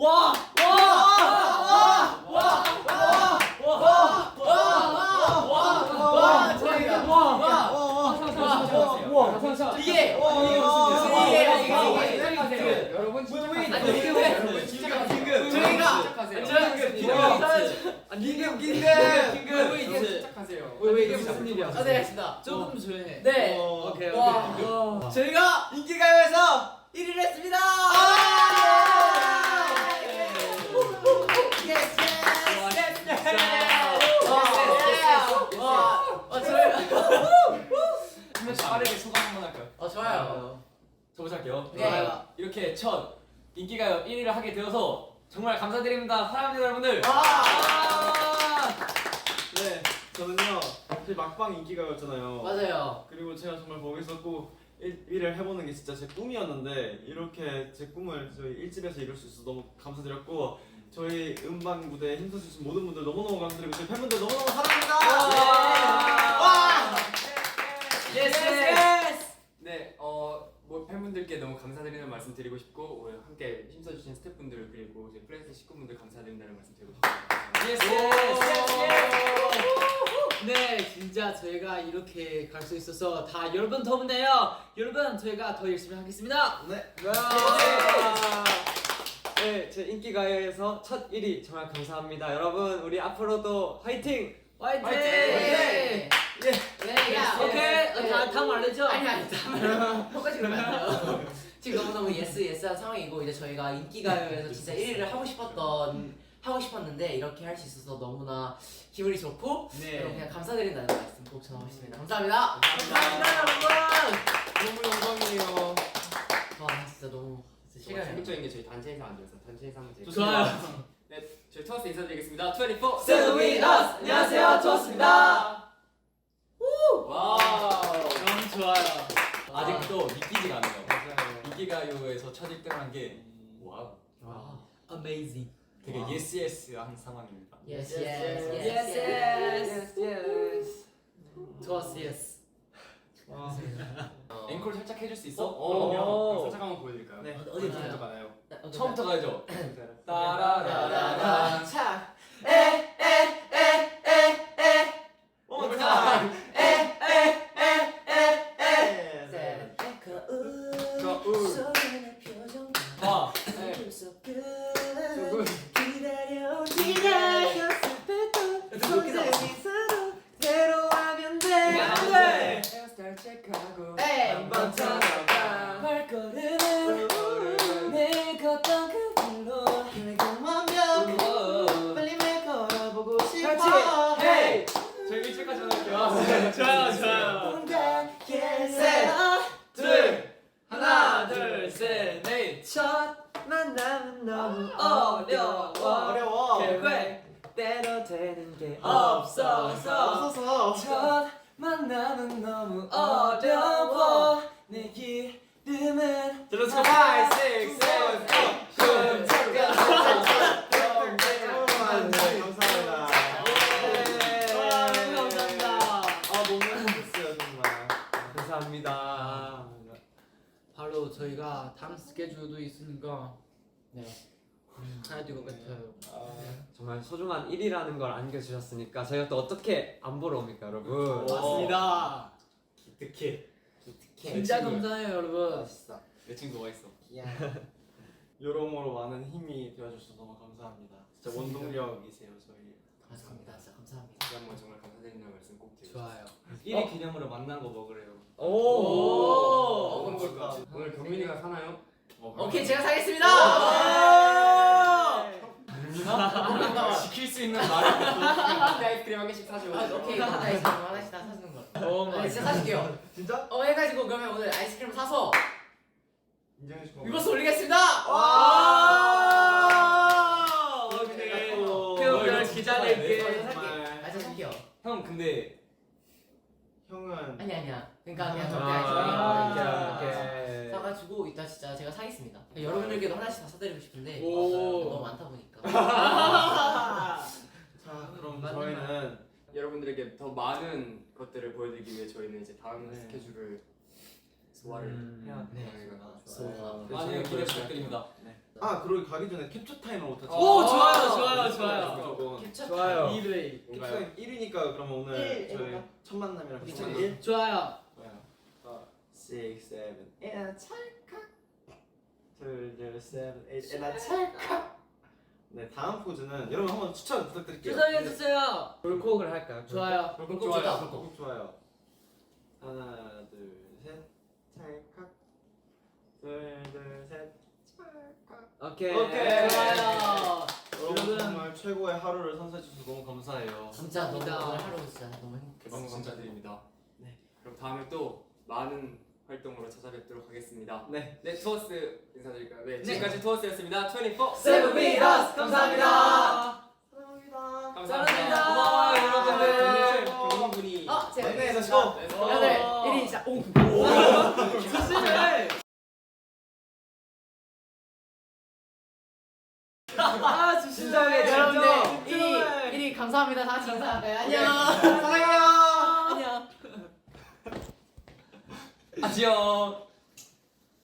와! 와, 저희가 와! 상상. 이게 이게 이게 여러분 이게 저희가 긴급 긴급 왜 이게 침착하세요 왜 이게 무슨 일이야? 알겠습니다. 조금 조용해. 네. 오케이, 와. 오케이. 와. 저희가 인기가요에서 1위를 했습니다. 예스 예스 예스 와, 와, 저희가 한 명씩 빠르게 소감 한번 할까요? 어 좋아요. 저부터 할게요 네. 아, 이렇게 첫 인기가요 1위를 하게 되어서 정말 감사드립니다 사랑합니다 여러분들 와. 네, 저는요 사실 막방 인기가였잖아요. 맞아요. 그리고 제가 정말 거기서 꼭 1, 위를 해보는 게 진짜 제 꿈이었는데 이렇게 제 꿈을 저희 일집에서 이룰 수 있어서 너무 감사드렸고 저희 음방 무대에 힘써주신 모든 분들 너무너무 감사드리고 저희 팬분들 너무너무 사랑합니다. 와. 예스 예스. 네, 어, 뭐 팬분들께 너무 감사드리는 말씀 드리고 싶고 오늘 함께 힘써주신 스태프분들 그리고 저희 플랜스 식구분들 감사드린다는 말씀 드리고 싶습니다. 네, 진짜 저희가 이렇게 갈 수 있어서 다 여러분 덕분에요. 여러분, 저희가 더 열심히 하겠습니다. 네, 제 인기가요에서 첫 1위 정말 감사합니다. 여러분, 우리 앞으로도 화이팅! 화이팅! 네. 네. 야. 오케이, 네. 다, 다 말했죠? 아니 아니 다만 똑같이 그러면 안 돼요. 지금 너무 너무 예스 예스한 상황이고 이제 저희가 인기가요에서 진짜 1위를 하고 싶었던 하고 싶었는데 이렇게 할 수 있어서 너무나 기분이 좋고 네. 그냥 감사드린다는 말씀 꼭 전하고 싶습니다. 감사합니다. 너무 영광이에요. 와 진짜 너무 진짜 정말 실감이 충격적인 게 저희 단체 인사 안 돼서 단체 인사 한번 드릴게요. 좋아요. 네, 저희 투어스 인사드리겠습니다. 24 Seven with us. 안녕하세요, 투어스입니다. 와우. 너무 좋아요. 아직도 믿기지가 않아요 인기가요에서 첫 1등을 한게 와우 와. Amazing. 되게 와. 예스 예스한 상황입니다 Yes Yes, yes yes, yes. 투어스 yes. 와. 앵콜 살짝 해줄 수 있어? 어, 오. 그럼요. 살짝 한번 보여드릴까요? 네. 어디 어디부터? 가나요? 처음부터 가야죠 따라라라. 따라라라라 차. 에에에에에 One more time. 셋. 거울. 소연의 표정 와 숨길 수 없게 조금. 기다려 기다렸을 때도 손들 미소로 괴로워하면 돼 네. 체크하고 에이. 한번 찾아봐. 발걸음을 내 걷던 그 길로 계획은 완벽 빨리 날 걸어보고 싶어 헤이! 저희 일주일까지 할게요 좋아요, 좋아요. 셋, 둘 하나, 둘, 셋, 넷. 첫 만남은 너무 어려워. 어려워. 때로 되는 게 없어서. 없어서. 첫 만남은 너무 어려워 내 이름은 자, let's go. Five, six, seven. 아. 감사합니다. 바로 저희가 다음 스케줄도 있으니까 네. 가야 될 것 같아요. 정말 소중한 1위라는 걸 안겨주셨으니까 저희가 또 어떻게 안 보러 옵니까 여러분? 맞습니다. 기특해. 진짜 감사해요, 여러분. 내 친구 누워 있어 여러모로 많은 힘이 되어주셔서 너무 감사합니다. 진짜 원동력이세요 저희. 감사합니다. 진짜 감사합니다. 다시 한번 정말 감사드린다는 말씀 꼭 드리고 좋아요. 1위 기념으로 만난 거 먹으래요? 어, 오. 어떤 걸까? 오늘 경민이가 사나요? 어, 오케이 제가 사겠습니다. 지킬 수 있는 말이 한 아이스크림 한 개씩 사줘. 아, 오케이 하나씩 하나씩 다 사주는 거오 네, 진짜 사줄게요 진짜? 어 해가지고 그러면 오늘 아이스크림 사서 인정해 주고. 위버스 올리겠습니다 와! 오케이. 오. 태우들 이거 기다릴게. 어, 저 정말. 살게 아, 저 살게요 형 근데 그러니까 그냥 아, 저렇게 아이스크림 오케이, 오케이. 사가지고 이따 진짜 제가 사겠습니다 여러분들께도 하나씩 다 사드리고 싶은데 오. 너무 많다 보니까 자 그럼 맞는 저희는 여러분들에게 더 많은 것들을 보여드리기 위해 저희는 이제 다음 네. 스케줄을 소화를 음. 해야 네. 저희가 소화 많은 기대 부탁드립니다 네. 아 그러고 가기 전에 캡처 타임을 못하지. 오 아, 좋아요 좋아요 아, 좋아요. 무조건. 캡처 좋아요. 2회 캡처 뭔가요? 타임 1위니까 그러면 오늘 일, 저희 일인가? 첫 만남이랑 우리 같이 첫 일. 좋아요. Six, seven, eight, and a 찰칵. 둘, 둘, seven, eight, and a 찰칵. 네, 다음 포즈는 여러분 한번 추천 부탁드릴게요. 추천해 주세요. 볼콕을 할까요? 좋아요. 볼콕 좋아요. 꼭 좋아요. 하나, 둘, 셋, 찰칵. 둘, 둘, 셋, 찰칵. 오케이. 오케이. 좋아요. 여러분. 정말 최고의 하루를 선사해 주셔서 너무 감사해요. 진짜 너무 감사합니다. 오늘 하루 진짜 너무 행복했어. 너무 감사드립니다. 네. 그럼 다음에 또 많은 활동으로 찾아뵙도록 하겠습니다. 네. 네, 투어스 인사드릴까요? 네, 지금까지 투어스였습니다. 24 세븐 위더스 감사합니다. 사랑합니다. 감사합니다. 고마워요, 여러분들. 고마워요. 경민분이 어, 제가 네, 네, 1위 시작. 오. 조심해. 아 진정해, 진정. 여러분들. 1위 1위 감사합니다. 다 같이 인사할까요? 안녕. 사랑해요. 안녕. 안녕.